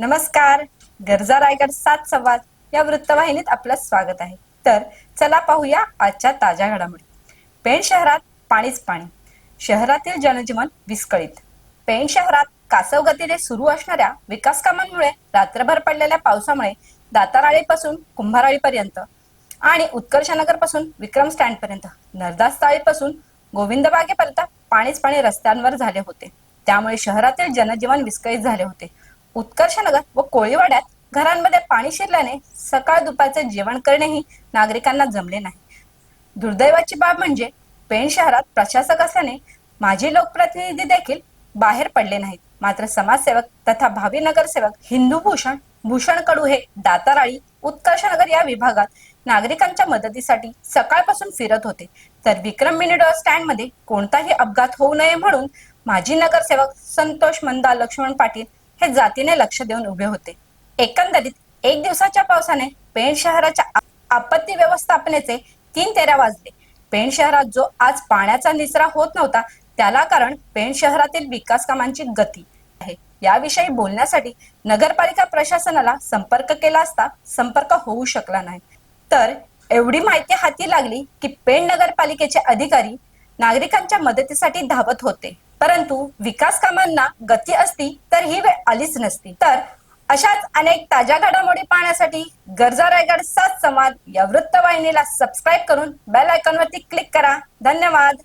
नमस्कार. गरजा रायगड सात संवाद या वृत्तवाहिनीत आपलं स्वागत आहे. तर चला पाहूया आजच्या ताज्या घडामोडी. पेण शहरात पाणीच पाणी. शहरातील जनजीवन विस्कळीत. पेण शहरात कासव गतीने सुरू असणाऱ्या विकास कामांमुळे रात्रभर पडलेल्या पावसामुळे दाताराळीपासून कुंभाराळीपर्यंत आणि उत्कर्षनगरपासून विक्रम स्टँड पर्यंत नरदासपासून गोविंदबागेपर्यंत पाणीच पाणी रस्त्यांवर झाले होते. त्यामुळे शहरातील जनजीवन विस्कळीत झाले होते. उत्कर्षनगर व कोळीवाड्यात घरांमध्ये पाणी शिरल्याने सकाळ दुपारचे जेवण करणेही नागरिकांना जमले नाही. दुर्दैवाची बाब म्हणजे पेण शहरात प्रशासक असल्याने माजी लोकप्रतिनिधी देखील बाहेर पडले नाहीत. मात्र समाजसेवक तथा भावी नगरसेवक हिंदू भूषण भूषण कडू हे दाताराळी उत्कर्षनगर या विभागात नागरिकांच्या मदतीसाठी सकाळपासून फिरत होते. तर विक्रम मिनी स्टँडमध्ये कोणताही अपघात होऊ नये म्हणून माजी नगरसेवक संतोष मंदा लक्ष्मण पाटील हे जातीने लक्ष देऊन उभे होते. एकंदरीत एक दिवसाच्या पावसाने पेण शहराच्या आपत्ती व्यवस्थापनेचे तीन तेरा वाजले. पेण शहरात जो आज पाण्याचा निचरा होत नव्हता त्याला कारण पेण शहरातील विकास कामांची गती आहे. याविषयी बोलण्यासाठी नगरपालिका प्रशासनाला संपर्क केला असता संपर्क होऊ शकला नाही. तर एवढी माहिती हाती लागली की पेण नगरपालिकेचे अधिकारी नागरिकांच्या मदतीसाठी धावत होते. परंतु विकास कामांना गती असती तर ही वेळ आलीच नसती. तर अशाच अनेक ताज्या घडामोडी पाहण्यासाठी गरजा रायगड सात संवाद या वृत्तवाहिनीला सबस्क्राईब करून बेल आयकॉनवरती क्लिक करा. धन्यवाद.